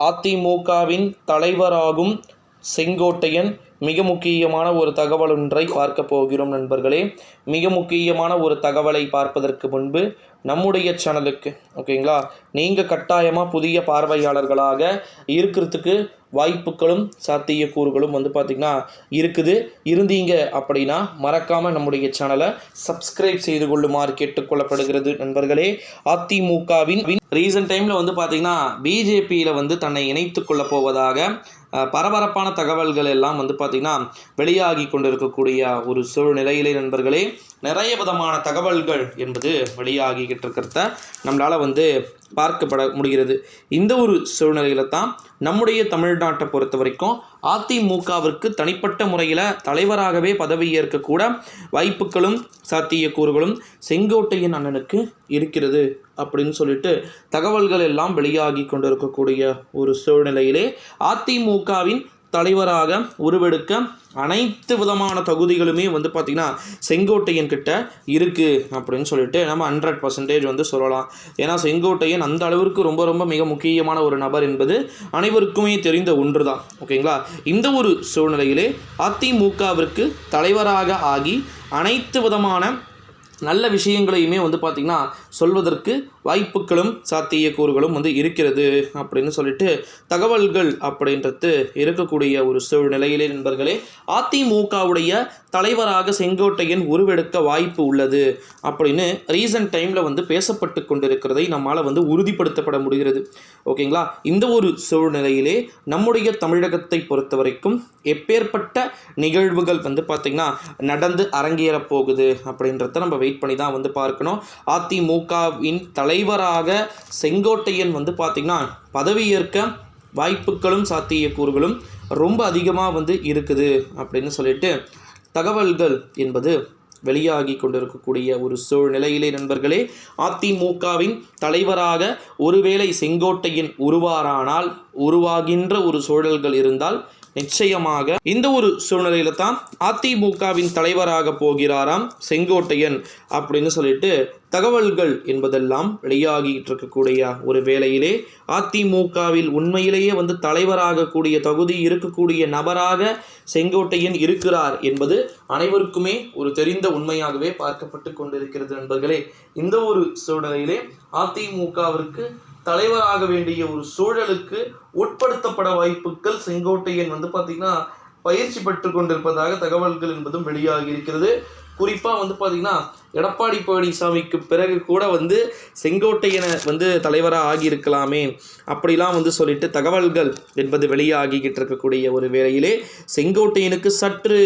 அதிமுகவின் தலைவராகும் செங்கோட்டையன் மிக முக்கியமான ஒரு தகவல் ஒன்றை பார்க்க போகிறோம் நண்பர்களே. மிக முக்கியமான ஒரு தகவலை பார்ப்பதற்கு முன்பு நம்முடைய சேனலுக்கு ஓகேங்களா? நீங்கள் கட்டாயமாக புதிய பார்வையாளர்களாக இருக்கிறதுக்கு வாய்ப்புகளும் சாத்தியக்கூறுகளும் வந்து பார்த்திங்கன்னா இருக்குது. இருந்தீங்க அப்படின்னா மறக்காமல் நம்முடைய சேனலை சப்ஸ்கிரைப் செய்து கொள்ளுமாறு கேட்டுக்கொள்ளப்படுகிறது நண்பர்களே. அதிமுகவின் ரீசன்ட் டைமில் வந்து பார்த்திங்கன்னா பிஜேபியில் வந்து தன்னை இணைத்து கொள்ளப் போவதாக பரபரப்பான தகவல்கள் எல்லாம் வந்து பார்த்திங்கன்னா வெளியாகி கொண்டிருக்கக்கூடிய ஒரு சூழ்நிலையிலே நண்பர்களே நிறைய விதமான தகவல்கள் என்பது வெளியாகிக்கிட்டு இருக்கிறத நம்மளால் வந்து பார்க்கப்பட முடிகிறது. இந்த ஒரு சூழ்நிலையில தான் நம்முடைய தமிழ்நாட்டை பொறுத்த வரைக்கும் அதிமுகவிற்கு தனிப்பட்ட முறையில் தலைவராகவே பதவியேற்கக்கூட வாய்ப்புகளும் சாத்தியக்கூறுகளும் செங்கோட்டையன் அண்ணனுக்கு இருக்கிறது அப்படின்னு சொல்லிட்டு தகவல்கள் எல்லாம் வெளியாகி கொண்டிருக்கக்கூடிய ஒரு சூழ்நிலையிலே அதிமுகவின் தலைவராக உருவெடுக்க அனைத்து விதமான தகுதிகளுமே வந்து பார்த்திங்கன்னா செங்கோட்டையன் கிட்ட இருக்குது அப்படின்னு சொல்லிட்டு நம்ம ஹண்ட்ரட் பர்சன்டேஜ் வந்து சொல்லலாம். ஏன்னா செங்கோட்டையன் அந்த அளவிற்கு ரொம்ப ரொம்ப மிக முக்கியமான ஒரு நபர் என்பது அனைவருக்குமே தெரிந்த ஒன்று தான் ஓகேங்களா? இந்த ஒரு சூழ்நிலையிலே அதிமுகவிற்கு தலைவராக ஆகி அனைத்து விதமான நல்ல விஷயங்களையுமே வந்து பார்த்திங்கன்னா சொல்வதற்கு வாய்ப்புகளும் சாத்தியக்கூறுகளும் வந்து இருக்கிறது அப்படின்னு சொல்லிட்டு தகவல்கள் அப்படின்றது இருக்கக்கூடிய ஒரு சூழ்நிலையிலே நண்பர்களே அதிமுகவுடைய தலைவராக செங்கோட்டையன் உருவெடுக்க வாய்ப்பு உள்ளது அப்படின்னு ரீசன்ட் டைமில் வந்து பேசப்பட்டு கொண்டிருக்கிறதை நம்மால் வந்து உறுதிப்படுத்தப்பட முடிகிறது. ஓகேங்களா? இந்த ஒரு சூழ்நிலையிலே நம்முடைய தமிழகத்தை பொறுத்த வரைக்கும் எப்பேற்பட்ட நிகழ்வுகள் வந்து பார்த்திங்கன்னா நடந்து அரங்கேற போகுது அப்படின்றத நம்ம வெயிட் பண்ணி தான் வந்து பார்க்கணும். அதிமுகவின் தலை தலைவராக செங்கோட்டையன் வந்து பார்த்திங்கன்னா பதவியேற்க வாய்ப்புகளும் சாத்தியக்கூறுகளும் ரொம்ப அதிகமாக வந்து இருக்குது அப்படின்னு சொல்லிட்டு தகவல்கள் என்பது வெளியாகி கொண்டிருக்கக்கூடிய ஒரு சூழ்நிலையிலே நண்பர்களே அதிமுகவின் தலைவராக ஒருவேளை செங்கோட்டையின் உருவாரானால் உருவாகின்ற ஒரு சூழல்கள் இருந்தால் நிச்சயமாக இந்த ஒரு சூழ்நிலையில தான் அதிமுகவின் தலைவராக போகிறாராம் செங்கோட்டையன் அப்படின்னு சொல்லிட்டு தகவல்கள் என்பதெல்லாம் வெளியாகிட்டு இருக்கக்கூடிய ஒரு வேளையிலே அதிமுகவில் உண்மையிலேயே வந்து தலைவராக கூடிய தகுதி இருக்கக்கூடிய நபராக செங்கோட்டையன் இருக்கிறார் என்பது அனைவருக்குமே ஒரு தெரிந்த உண்மையாகவே பார்க்கப்பட்டு கொண்டிருக்கிறது நண்பர்களே. இந்த ஒரு சூழ்நிலையிலே அதிமுகவிற்கு தலைவராக வேண்டிய ஒரு சூழலுக்கு உட்படுத்தப்பட வாய்ப்புகள் செங்கோட்டையன் வந்து பார்த்திங்கன்னா பயிற்சி பெற்று கொண்டிருப்பதாக தகவல்கள் என்பதும் வெளியாகி இருக்கிறது. குறிப்பாக வந்து பார்த்திங்கன்னா எடப்பாடி பழனிசாமிக்கு பிறகு கூட வந்து செங்கோட்டையனை வந்து தலைவராக ஆகியிருக்கலாமே. அப்படிலாம் வந்து சொல்லிட்டு தகவல்கள் என்பது வெளியாகிக்கிட்டு இருக்கக்கூடிய ஒரு வேளையிலே செங்கோட்டையனுக்கு சற்று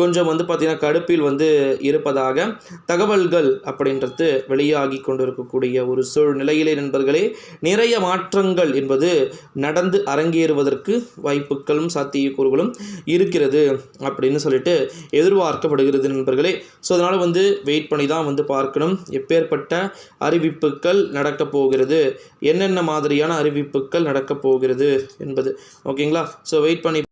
கொஞ்சம் வந்து பார்த்திங்கன்னா கடுப்பில் வந்து இருப்பதாக தகவல்கள் அப்படின்றது வெளியாகி கொண்டிருக்கக்கூடிய ஒரு சூழ்நிலையிலே நண்பர்களே நிறைய மாற்றங்கள் என்பது நடந்து அரங்கேறுவதற்கு வாய்ப்புகளும் சாத்தியக்கூறுகளும் இருக்கிறது அப்படின்னு சொல்லிட்டு எதிர்பார்க்கப்படுகிறது நண்பர்களே. ஸோ அதனால் வந்து வெயிட் பண்ணி தான் வந்து பார்க்கணும். எப்பேற்பட்ட அறிவிப்புகள் நடக்கப் போகிறது? என்னென்ன மாதிரியான அறிவிப்புகள் நடக்கப் போகிறது என்பது. ஓகேங்களா? ஸோ வெயிட் பண்ணி